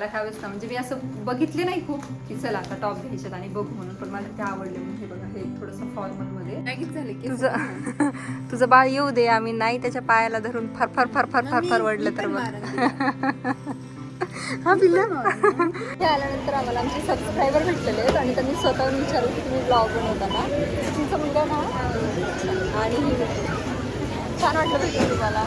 मला ह्यावेळेस ना म्हणजे मी असं बघितले नाही खूप की चला आता टॉप घ्यायच्यात आणि बघू म्हणून पण मला ते आवडले म्हणून हे बघा हे थोडंसं फॉर्मलमध्ये. लगेच झाले की तुझं तुझं बाळ येऊ दे आम्ही नाही त्याच्या पायाला धरून फार फार फार फार फार फार वडलं तर हा पिल्ला. हे आल्यानंतर आम्हाला आमचे सबस्क्रायबर भेटलेले आहेत आणि त्यांनी स्वतःहून विचारलं की तुम्ही ब्लॉग बनवता ना तुमचा मुलगा ना आणि. छान वाटलं भेटलं तुम्हाला.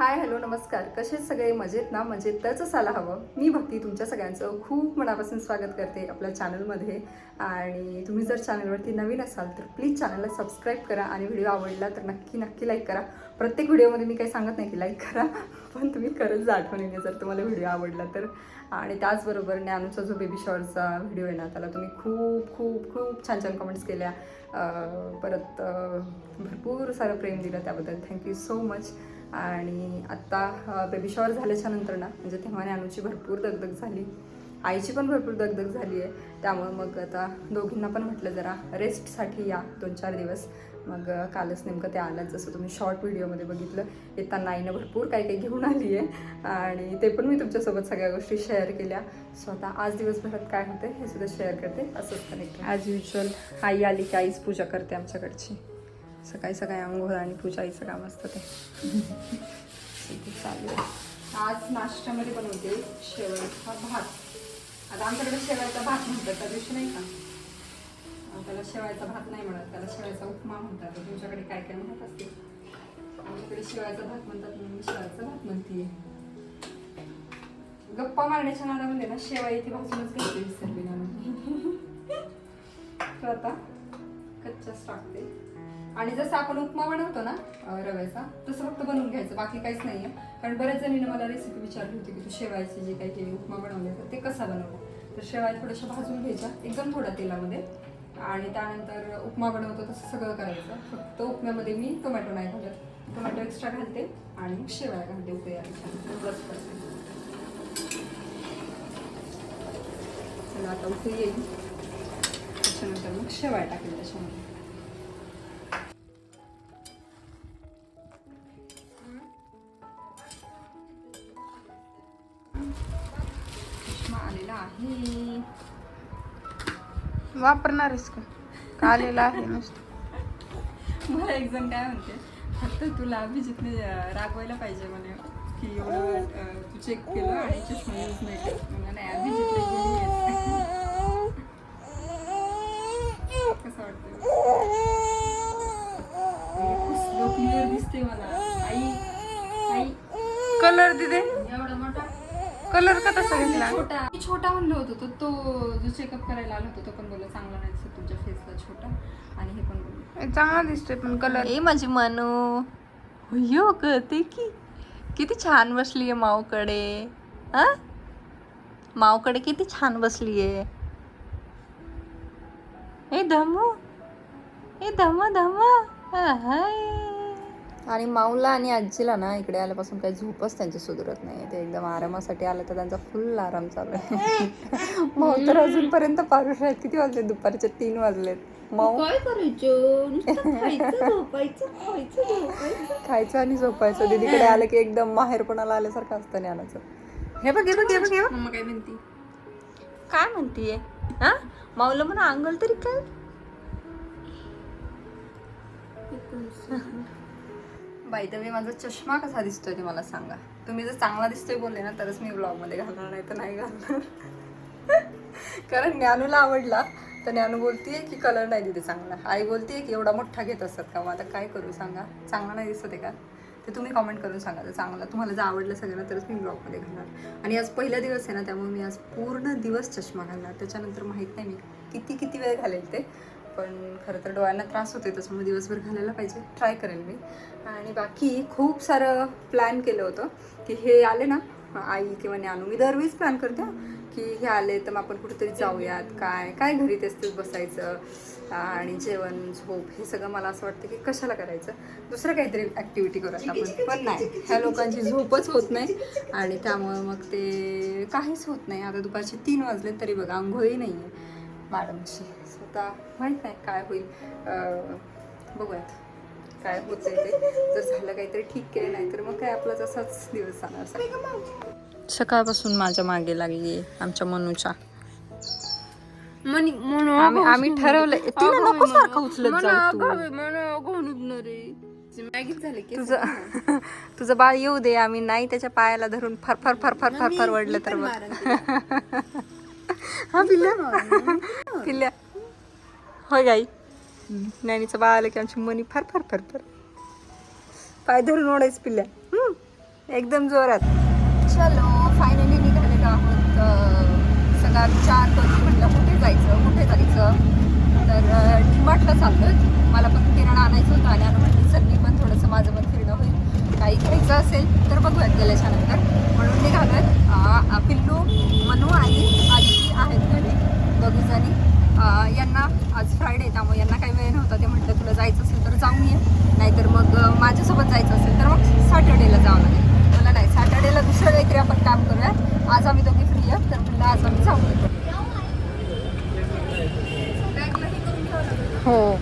हाय हॅलो नमस्कार. कसे सगळे? मजेत ना? मजेतच असायला हवं. मी भक्ती तुमच्या सगळ्यांचं खूप मनापासून स्वागत करते आपल्या चॅनलमध्ये आणि तुम्ही जर चॅनलवरती नवीन असाल तर प्लीज चॅनलला सबस्क्राईब करा आणि व्हिडिओ आवडला तर नक्की नक्की लाईक करा. प्रत्येक व्हिडिओमध्ये मी काही सांगत नाही की लाईक करा पण तुम्ही खरंच जा आठवणीने जर तुम्हाला व्हिडिओ आवडला तर. आणि त्याचबरोबर ज्ञानूचा जो बेबी शॉर्टचा व्हिडिओ आहे ना त्याला तुम्ही खूप खूप खूप छान छान कमेंट्स केल्या. परत भरपूर सारं प्रेम दिलं त्याबद्दल. थँक्यू सो मच आणि आत्ता बेबी शॉवर झाल्याच्यानंतर ना म्हणजे तेव्हा नॅनूची भरपूर दगदग झाली. आईची पण भरपूर दगदग झाली आहे. त्यामुळे मग आता दोघींना पण म्हटलं जरा रेस्टसाठी या दोन चार दिवस. मग कालच नेमकं ते आलं जसं तुम्ही शॉर्ट व्हिडिओमध्ये बघितलं येताना आईनं भरपूर काही काही घेऊन आली आहे. आणि ते पण मी तुमच्यासोबत सगळ्या गोष्टी शेअर केल्या. स्वतः आज दिवसभरात काय होतं हे सुद्धा शेअर करते. असंच कनेक्ट ॲज युजल आई आली की आईच पूजा करते आमच्याकडची. सकाळी सकाळी आंघोळ आणि पूजा आईचं काम असतं ते. चालू आहे, चालेल. आज नाश्त्यामध्ये बनवते शेवयाचा भात. आता आमच्याकडे शेवयाचा भात म्हणतात त्या दिवशी नाही का? त्याला शेवयाचा भात नाही म्हणत त्याला शेवयाचा उपमा म्हणतात. तुमच्याकडे काय काय म्हणत असते आमच्याकडे शेवयाचा भात म्हणतात म्हणून मी शेवयाचा भात म्हणते गप्पा मारण्याच्या नादामध्ये ना शेवया इथे भाजूनच घ्यायची विसरली ना तर आता कच्चाच टाकते आणि जसं आपण उपमा बनवतो ना रव्याचा तसं फक्त बनवून घ्यायचं बाकी काहीच नाही आहे कारण बऱ्याच जणीने मला रेसिपी विचारली होती की तू शेवायची जे काही केली उपमा बनवले तर ते कसा बनवलं तर शेवाय थोड्याशा भाजून घ्यायच्या एकदम थोड्या तेलामध्ये. आणि त्यानंतर उपमा बनवतो तसं सगळं करायचं. फक्त उपम्यामध्ये मी टोमॅटो नाही घालत. टोमॅटो एक्स्ट्रा घालते आणि मग शेवाय घालते उपया प्लस करते चला आता उकळी येईल. त्याच्यानंतर मग शेवाय टाकेल त्याच्यामध्ये. वापरणार आहेस का? आलेला आहे नुसतं? मला एक जण काय म्हणते फक्त तुला अभिजितने रागवायला पाहिजे म्हणे की एवढं तू चेक केलं आणि चष्मा यूज नाही केला. म्हणलं, नाही अभिजितला गेली कसं वाटतं क्लिअर दिसते मला. आई आई. कलर दिदे कलर का तसा घेतला छोटा. मी छोटा म्हणलं होतं तर तो जो चेकअप करायला आला होता तो पण बोलला चांगला नाही दिसत तुमच्या फेसला छोटा. आणि हे पण बोलले. चांगला दिसतोय पण कलर ए माझी मनू. हो कळते की. किती छान बसली आहे मावकडे हा? मावकडे किती छान बसली आहे ए धमू ए धम धम हाय. आणि माऊला आणि आजीला ना इकडे आल्यापासून काही झोपच त्यांची सुधरत नाही. ते एकदम आरामासाठी आलं तर त्यांचा फुल आराम चालू आहे. माऊ तर अजूनपर्यंत पारुष आहेत. किती वाजले दुपारचे तीन वाजलेत. माऊ? काय करायचं? नुसतं खायचं झोपायचं खायचं झोपायचं. खायचं आणि झोपायचं. दीदीकडे आलं की एकदम माहेरपणाला आल्यासारखं असतं ज्ञानाचं हे बघ हे बघ हे बघ हे बघ. काय म्हणती? काय म्हणतीये हा? माऊला म्हणा अंगल तरी काय बाय द वे माझा चष्मा कसा दिसतोय ते मला सांगा. तुम्ही जर चांगला दिसतोय बोलले ना तरच मी ब्लॉगमध्ये घालणार नाही तर नाही घालणार. कारण ज्ञानूला आवडला तर ज्ञानू बोलतीये की कलर नाही दिते चांगला. आई बोलतीये की एवढा मोठा घेत असतात का? मग आता काय करू सांगा? चांगला नाही दिसत आहे का? ते तुम्ही कमेंट करून सांगा. जर चांगला तुम्हाला जर आवडलं सगळ्यांना तरच मी ब्लॉगमध्ये घालणार. आणि आज पहिला दिवस आहे ना त्यामुळे मी आज पूर्ण दिवस चष्मा घालणार. त्याच्यानंतर माहीत नाही मी किती किती वेळ घालेल ते. पण खरं तर डोळ्यांना त्रास होते त्याच्यामुळे दिवसभर घालायला पाहिजे. ट्राय करेल मी. आणि बाकी खूप सारं प्लॅन केलं होतं की हे आले ना आई किंवा ज्ञानू मी दरवेळीच प्लॅन करते की हे आले तर मग आपण कुठेतरी जाऊयात काय काय घरी तेच तेच बसायचं आणि जेवण झोप हे सगळं मला असं वाटतं की कशाला करायचं. दुसरं काहीतरी ॲक्टिव्हिटी करूयात आपण. पण नाही ह्या लोकांची झोपच होत नाही. आणि त्यामुळे मग ते काहीच होत नाही. आता दुपारचे तीन वाजले तरी बघा आंघोळी नाही आहे मॅडमची स्वतः माहीत नाही काय होईल. अं, बघूयात काय होतंय ते. जर झालं काहीतरी ठीक आहे नाहीतर मग काय आपला तसाच दिवस जाणार सकाळपासून माझ्या मागे लागली आमच्या मनूच्या. मनी म्हणून आम्ही तिला नको सारखं उचलत झाले की तुझं तुझं बाळ येऊ दे आम्ही नाही त्याच्या पायाला धरून फार फार फार फार फार फार वडलं तर बघ हा पिल्ल्या. पिल्ल्या. होय गाई. नॅनीचं बाळ आलं की आमची मनी फार फार फार फार. पाय धरून ओढायच पिल्ल्या. एकदम जोरात. चलो फायनली निघालेलो आहोत. अं, सगळा विचार करून म्हटलं कुठे जायचं कुठे जायचं? तर डिमार्टला चाललोय. मला पण किराणा आणायचं होतं आणि आता म्हटलं चल मी पण थोडंसं माझं पण फिरणं होईल. काही घ्यायचं असेल तर बघूयात गेल्याच्यानंतर. म्हणून निघालोय. पिल्लू मनू आणि आजी आहेत घरी. बघू यांना आज फ्रायडे त्यामुळे यांना काही वेळ नव्हता. ते म्हटलं तुला जायचं असेल तर जाऊन ये. नाहीतर मग माझ्यासोबत जायचं असेल तर मग सॅटर्डेला जावं लागेल. मला नाही सॅटर्डेला दुसरं काहीतरी आपण काम करूयात आज आम्ही दोघी फ्री आहोत तर म्हणलं आज आम्ही जाऊ हो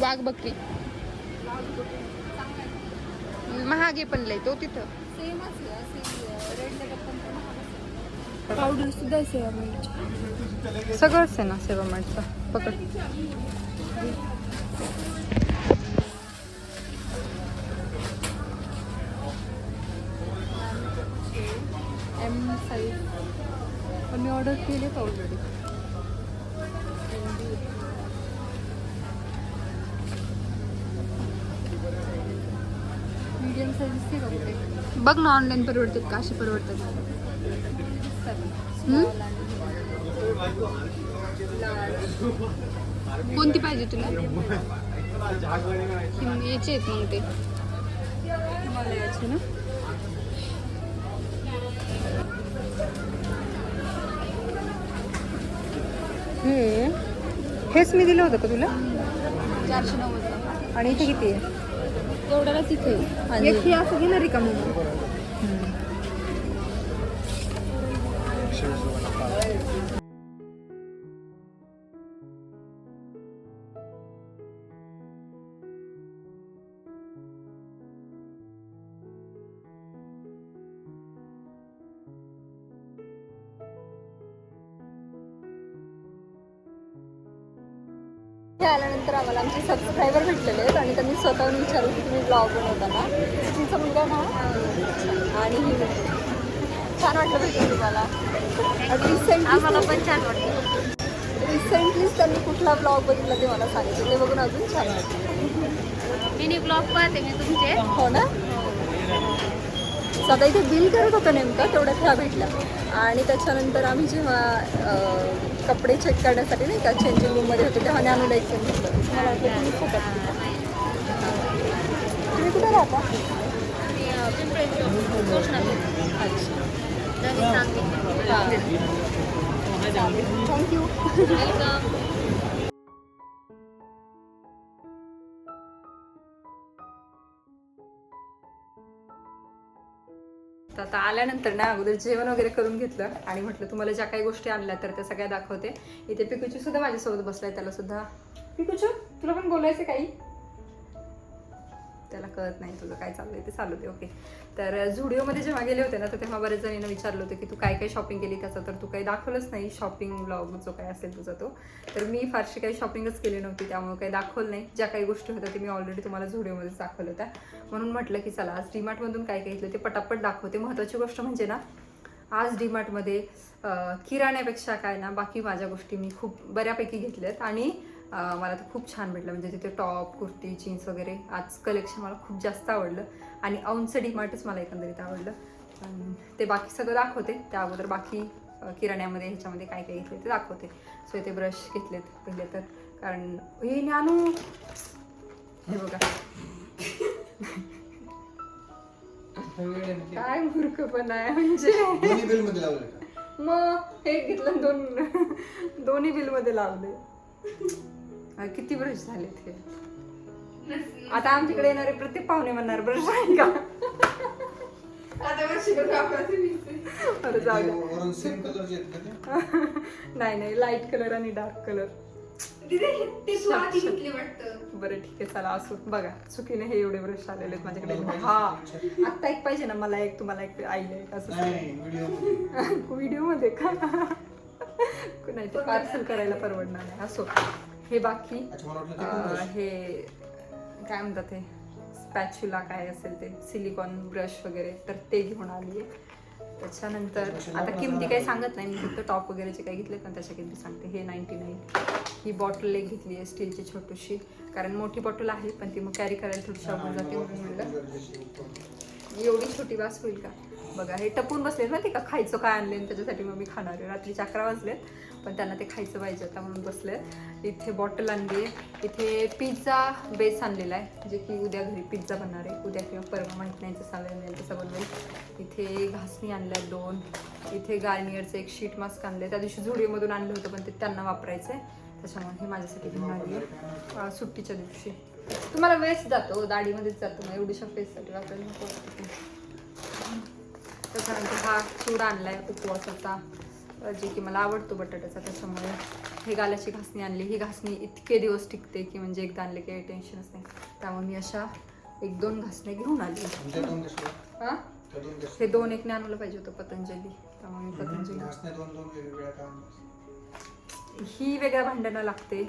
वाघ बकरी महागे पण लय तो तिथं सुद्धा सेवा सगळंच आहे ना सेवा मार्टचं पकड. एम साईज पण मी ऑर्डर केलेत ऑलरेडी मीडियम साईज का बघ ना ऑनलाईन परवडतात का? अशी परवडतात? कोणती पाहिजे तुला? याचे आहेत मग ते. ना हे हेच मी दिलं होतं का तुला? चारशे नव्वद. आणि इथे किती आहे? तेवढ्यालाच इथे. असं घेणार का मग हे आल्यानंतर आम्हाला आमचे सबस्क्रायबर भेटलेले आहेत आणि त्यांनी स्वतःहून विचारलं की तुम्ही ब्लॉग बनवताना. तुमचा मुलगा ना? आणि. छान वाटलं भेटून तुम्हाला. रिसेंटली पण छान वाटतं रिसेंटलीच त्यांनी कुठला ब्लॉग बघितला ते मला सांगितलं. ते बघून अजून छान वाटलं. मिनी ब्लॉग पाहते मी तुमचे. हो ना? सध्या इथे बिल करत होतं नेमकं तेवढ्यात ह्या भेटल्या. आणि त्याच्यानंतर आम्ही जेव्हा कपडे चेक करण्यासाठी नाही का? चेंजिंग रूममध्ये होते तेव्हा ज्ञानूला एक फोन घेतलं तुम्ही कुठे राहता? थँक्यू तर आता आल्यानंतर ना अगोदर जेवण वगैरे करून घेतलं आणि म्हटलं तुम्हाला ज्या काही गोष्टी आणल्या तर त्या सगळ्या दाखवते. इथे पिकूची सुद्धा माझ्यासोबत बसलाय त्याला सुद्धा. पिकूचू तुला पण बोलायचं काही? त्याला कळत नाही तुझं काय चाललंय ते चालू दे ओके तर झुडिओमध्ये जेव्हा गेले होते ना तर तेव्हा बरेच जणीनं विचारलं होतं की तू काय काय शॉपिंग केली त्याचं तर तू काही दाखवलंच नाही शॉपिंग ब्लॉग जो काय असेल तुझा तो. तर मी फारशी काही शॉपिंगच केली नव्हती त्यामुळे काही दाखवलं नाही. ज्या काही गोष्टी होत्या ते मी ऑलरेडी तुम्हाला झुडिओमध्येच दाखवलं होत्या. म्हणून म्हटलं की चला आज डीमार्टमधून काय काय घेतलं ते पटापट दाखवते. महत्त्वाची गोष्ट म्हणजे ना आज डीमार्टमध्ये किराण्यापेक्षा काय ना बाकी माझ्या गोष्टी मी खूप बऱ्यापैकी घेतल्यात. आणि मला तर खूप छान भेटलं. म्हणजे तिथे टॉप कुर्ती जीन्स वगैरे आज कलेक्शन मला खूप जास्त आवडलं. आणि औंचं डीमार्टच मला एकंदरीत आवडलं. ते बाकी सगळं दाखवते. त्या अगोदर बाकी किराण्यामध्ये ह्याच्यामध्ये काय काय घेतले ते दाखवते. सो इथे ब्रश घेतलेत पहिले तर. कारण हे ज्ञानू हे बघा. काय मूर्खपणा आहे म्हणजे. मग एक घेतलं दोन दोन्ही बिलमध्ये लावले किती ब्रश झाले ते आता आमच्याकडे येणारे प्रत्येक पाहुणे म्हणणार ब्रश आहे का? आता वर्षभर वापरायचं मी. बरं जाऊ द्या. वरून सेम कलरचे आहेत का ते? नाही नाही लाइट कलर आणि डार्क कलर दीदी, ते तू आधी घेतली वाटतं. बरं ठीक आहे चला असो बघा चुकीने हे एवढे ब्रश आलेले आहेत माझ्याकडे. हा. आत्ता एक पाहिजे ना मला एक तुम्हाला एक आईला एक असं नाही व्हिडिओ व्हिडिओ मध्ये. का? नाही ते पार्सल करायला परवडणार नाही असो. हे बाकी. ते अं. हे काय म्हणतात ते? स्पॅच्युला काय असेल ते? सिलिकॉन ब्रश वगैरे. तर ते घेऊन आली आहे. त्याच्यानंतर आता किमती काही सांगत नाही. मी फक्त टॉप वगैरेचे काही घेतले पण त्याच्या किमती सांगते. हे नाईन्टी नाईन ही बॉटल एक घेतली आहे स्टीलची छोटीशी. कारण मोठी बॉटल आहे पण ती मग कॅरी करायला थोडीशी अवघड जाते म्हणून म्हणलं. एवढी छोटी वास होईल का? बघा हे टपून बसलेत माहिती का? खायचं काय आणले त्याच्यासाठी मग मी खाणार आहे. रात्रीचे अकरा वाजलेत. पण त्यांना ते खायचं पाहिजे आता म्हणून बसले. इथे बॉटल आणली आहे. इथे पिझ्झा बेस आणलेला आहे. जे की उद्या घरी पिझ्झा बनणार आहे. उद्या किंवा परवा माहीत नाही जसा वेळ मिळेल तसा बनवेल. इथे घासणी आणल्या दोन. इथे गार्नियरचं एक शीट मास्क आणलं त्या दिवशी झुडिओमधून आणलं होतं पण ते त्यांना वापरायचं आहे त्याच्यामुळे हे माझ्यासाठी घेऊन आली आहे सुट्टीच्या दिवशी. तुम्हाला वेस्ट जातो. दाढीमध्येच जातो. ना एवढीशा फेससाठी वापरायला नको. त्याच्यानंतर हा चूड आहे उपवासाचा. जे की मला आवडतो बटाट्याचा त्याच्यामुळे हे गालाची घासणी आणली. ही घासणी इतके दिवस टिकते की म्हणजे एकदा आणले काही टेन्शनच नाही. त्यामुळे मी अशा एक दोन घासण्या घेऊन आली. हा? हे दोन एक आणलं पाहिजे होतं पतंजली. त्यामुळे मी पतंजली. ही वेगळ्या भांड्यांना लागते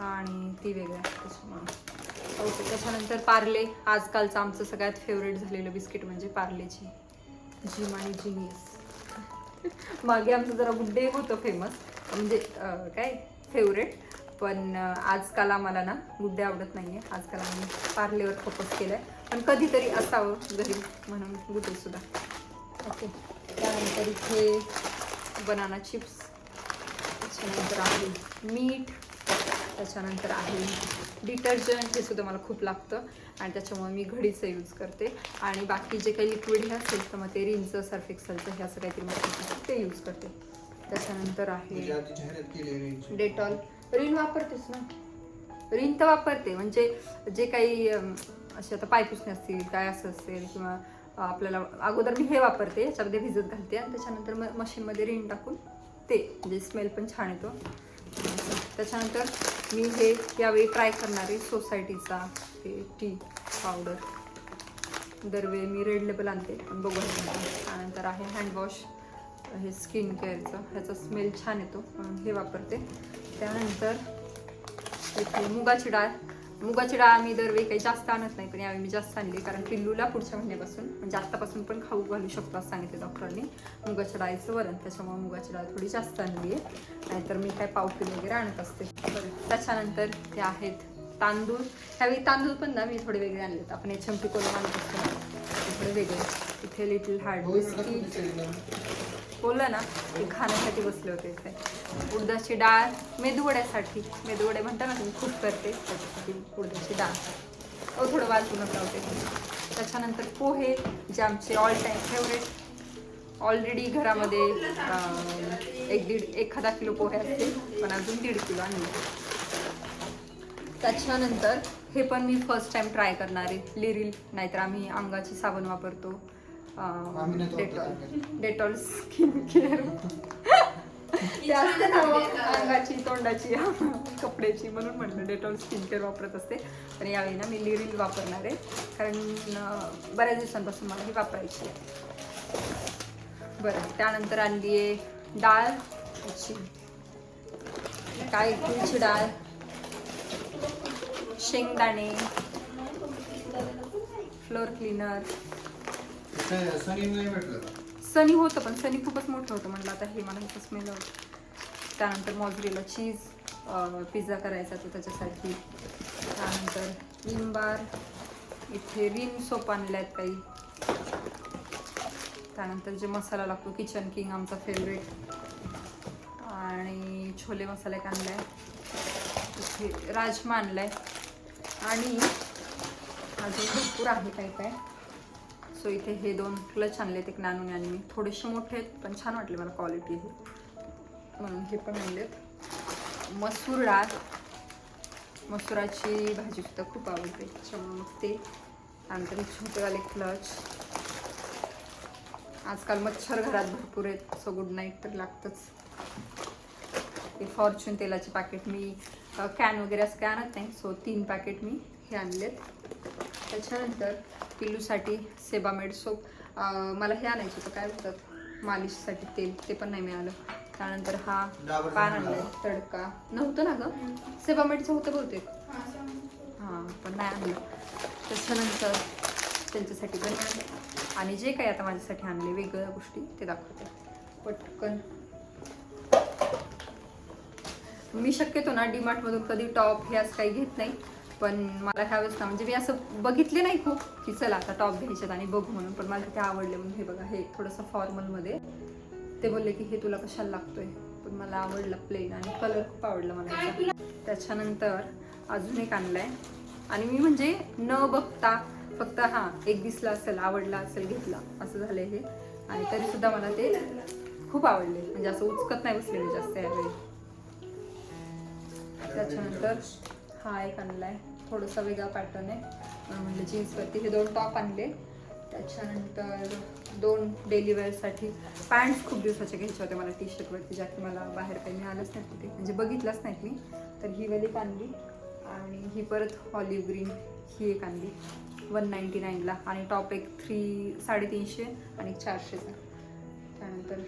आणि ती वेगळ्या त्याच्यामुळे. ओके त्याच्यानंतर पार्ले. आजकालचं आमचं सगळ्यात फेवरेट झालेलं बिस्किट म्हणजे पार्लेची. जिम आणि जिनियस मागे आमचं जरा गुड्डे होतं फेमस म्हणजे काय? फेवरेट पण आजकाल आम्हाला ना गुड्डे आवडत नाही आहे आजकाल आम्ही पार्लेवर फोकस केलं आहे पण कधीतरी असावं घरी म्हणून गुड्डे सुद्धा. ओके. त्यानंतर इथे बनाना चिप्स त्याच्यानंतर आहे मीठ त्याच्यानंतर आहे डिटर्जंट हे सुद्धा मला खूप लागतं आणि त्याच्यामुळे मी घडीचं यूज करते. आणि बाकी जे काही लिक्विड हे असेल तर मग ते रिनचं सर्फ एक्सलचं हे असं काहीतरी मग ते यूज करते. त्याच्यानंतर म्हणजे आहे डेटॉल रिन वापरतेस ना? रिन तर वापरते. म्हणजे जे काही असे आता पाय पुसणे असतील काय असं असेल किंवा आपल्याला अगोदर मी हे वापरते याच्यामध्ये भिजत घालते आणि त्याच्यानंतर मग मशीनमध्ये रिन टाकून ते म्हणजे स्मेल पण छान येतो. त्याच्यानंतर मी हे यावेळी ट्राय करणार आहे सोसायटीचा हे टी पावडर. दरवेळी मी रेड लेबल आणते पण बघू त्यानंतर आहे हँडवॉश हे स्किन केअरचं ह्याचा स्मेल छान येतो म्हणून हे वापरते. त्यानंतर इथे मुगाची डाळ. मुगाची डाळ आम्ही दरवेळी काही जास्त आणत नाही पण यावेळी मी जास्त आणली. कारण पिल्लूला पुढच्या महिन्यापासून म्हणजे आत्तापासून पण खाऊ घालू शकतो असं सांगितले डॉक्टरांनी. मुगाच्या डाळीचं वरण त्याच्यामुळे मुगाची डाळ थोडी जास्त आणली आहे. नाहीतर मी काय पाव वगैरे आणत असते. बरं त्याच्यानंतर ते आहेत तांदूळ. ह्यावेळी तांदूळ पण ना मी थोडे वेगळे आणलेत. आपण एच एम पी आणत असतो थोडे वेगळे. इथे लिटिल हार्ड बिस्किट बोललं ना ते खाण्यासाठी बसले होते इथे. उडदाची डाळ मेदूवड्यासाठी. मेदूवडे म्हणता ना तुम्ही खूप करते. त्याच्यासाठी उडदाची डाळ. अहो थोडं वाजूनच लावते त्याच्यानंतर पोहे जे आमचे ऑल टाईम फेवरेट ऑलरेडी घरामध्ये एक दीड एखादा किलो पोहे असतील पण अजून दीड किलो आणले. त्याच्यानंतर हे पण मी फर्स्ट टाइम ट्राय करणार आहे. लिरिल नाहीतर आम्ही अंगाची साबण वापरतो. डेटॉल. Skin care. ते असते ना अंगाची तोंडाची कपड्याची म्हणून म्हटलं डेटॉल स्किन केअर वापरत असते. पण यावेळी ना मी लिरिल वापरणार आहे. कारण बऱ्याच दिवसांपासून मला ही वापरायची आहे. बरं त्यानंतर आणली आहे डाळ. काय तुळची डाळ. शेंगदाणे. Floor cleaner. सनी नाही भेटलं का? सनी होतं पण सनी खूपच मोठं होतं. म्हटलं आता हे मला खूपच स्मेल होतं त्यानंतर मॉजरेला चीज पिझ्झा करायचा तो त्याच्यासाठी. त्यानंतर विमबार इथे रिन सोप आणल्या आहेत काही त्यानंतर जे मसाला लागतो किचन किंग आमचा फेवरेट आणि छोले मसाला एक आणलाय. इथे राजमा आणलाय. आणि अजून भरपूर आहे काय काय. सो इथे हे दोन क्लच आणलेत एक नानून आणि मी. थोडेसे मोठे आहेत पण छान वाटले मला क्वालिटी हे म्हणून हे पण आणलेत. मसूर डाळ. मसुराची भाजी सुद्धा खूप आवडते. त्याच्यामुळे मग ते. नंतर एक छोटेवाले क्लच आजकाल मच्छर घरात भरपूर आहेत सो गुड नाईट तर लागतंच. हे फॉर्च्यून तेलाचे पॅकेट मी कॅन वगैरे असं काय आणत नाही सो तीन पॅकेट मी हे आणलेत. त्याच्यानंतर पिल्लूसाठी सेबामेड सोप. मला हे आणायचं होतं. काय म्हणतात? मालिशसाठी तेल. ते पण नाही मिळालं. त्यानंतर हा पान. आणलाय. तडका. नव्हतं ना गं? सेबामेडचं होतं बहुतेक. हां पण नाही आणलं. त्याच्यानंतर त्यांच्यासाठी पण आणि जे काही आता माझ्यासाठी आणले वेगळ्या गोष्टी ते दाखवते. पटकन. मी शक्यतो ना डीमार्टमधून कधी टॉप हे असं काही घेत नाही. पण मला ह्यावेळेस ना म्हणजे मी असं बघितले नाही खूप की चला आता टॉप घ्यायच्यात आणि बघू म्हणून पण मला ते आवडले म्हणून. हे बघा हे थोडंसं फॉर्मलमध्ये ते बोलले की हे तुला कशाला लागतोय? पण मला आवडलं प्लेन आणि कलर खूप आवडला मला त्याच्यानंतर अजून एक आणलाय. आणि मी म्हणजे न बघता फक्त हां एक दिसला असेल आवडला असेल घेतला. असं झालंय हे. आणि तरी सुद्धा मला ते खूप आवडले. म्हणजे असं उचकत नाही बसले मी जास्त यावेळी. त्याच्यानंतर हा एक आणला आहे थोडासा वेगळा पॅटर्न आहे. म्हणजे जीन्सवरती हे दोन टॉप आणले. त्याच्यानंतर दोन डेली वेअरसाठी पॅन्ट्स खूप दिवसाचे घ्यायचे होते मला टी शर्टवरती ज्या की मला बाहेर काही मिळालंच नाही तिथे म्हणजे बघितलंच नाहीत मी. तर ही वाली एक आणली. आणि ही परत ऑलिव्ह ग्रीन ही एक आणली. वन नाईन्टी नाईनला आणि टॉप एक थ्री साडेतीनशे आणि एक चारशेचा. त्यानंतर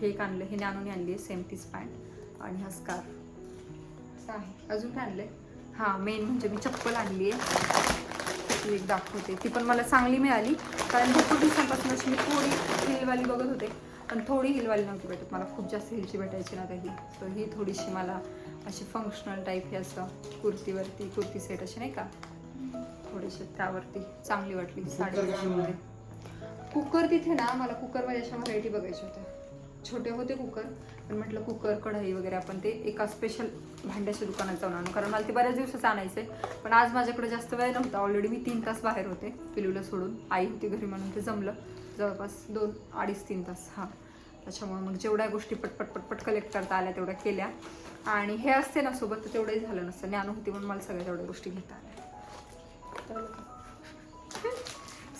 हे एक आणलं. हे आणून आणली आहे. सेम तीच पॅन्ट आणि हा स्कार्फ आहे. अजून काय आणलंय? हां मेन म्हणजे मी चप्पल आणली आहे ती एक दाखवते. ती पण मला चांगली मिळाली. कारण भरपूर दिवसांपासून अशी मी थोडी हिलवाली बघत होते. पण थोडी हिलवाली नव्हती भेटत. मला खूप जास्त हिलची भेटायची ना काही तर ही थोडीशी मला अशी फंक्शनल टाईप हे असं कुर्तीवरती कुर्ती सेट अशी नाही का? थोडीशी त्यावरती चांगली वाटली साडेतीनशेमध्ये कुकर तिथे ना मला कुकरमध्ये अशा व्हरायटी बघायच्या होत्या. छोटे होते कुकर पण म्हटलं कुकर कढई वगैरे आपण ते एका स्पेशल भांड्याच्या दुकानात जाऊन आणू. कारण मला ते बऱ्याच दिवसाचं आणायचं आहे पण आज माझ्याकडे जास्त वेळ नव्हता. ऑलरेडी मी तीन तास बाहेर होते पिलूला सोडून. आई होती घरी म्हणून ते जमलं. जवळपास दोन अडीच तीन तास हां. त्याच्यामुळे मग जेवढ्या गोष्टी पटपट पटपट कलेक्ट करता आल्या तेवढ्या केल्या. आणि हे असते ना सोबत तर तेवढंही झालं नसतं. ज्ञान होती म्हणून मला सगळ्या तेवढ्या गोष्टी घेता आल्या.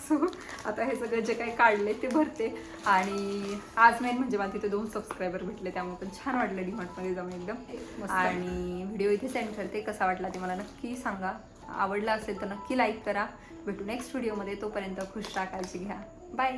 सो आता हे सगळं जे काही काढले ते भरते. आणि आज मेन म्हणजे मला तिथे दोन सबस्क्रायबर भेटले त्यामुळे पण छान वाटलं डीमार्टमध्ये जाऊन एकदम. आणि व्हिडिओ इथे सेंड करते कसा वाटला ते मला नक्की सांगा. आवडला असेल तर नक्की लाईक करा. भेटू नेक्स्ट व्हिडिओमध्ये तोपर्यंत खुश राहा काळजी घ्या. बाय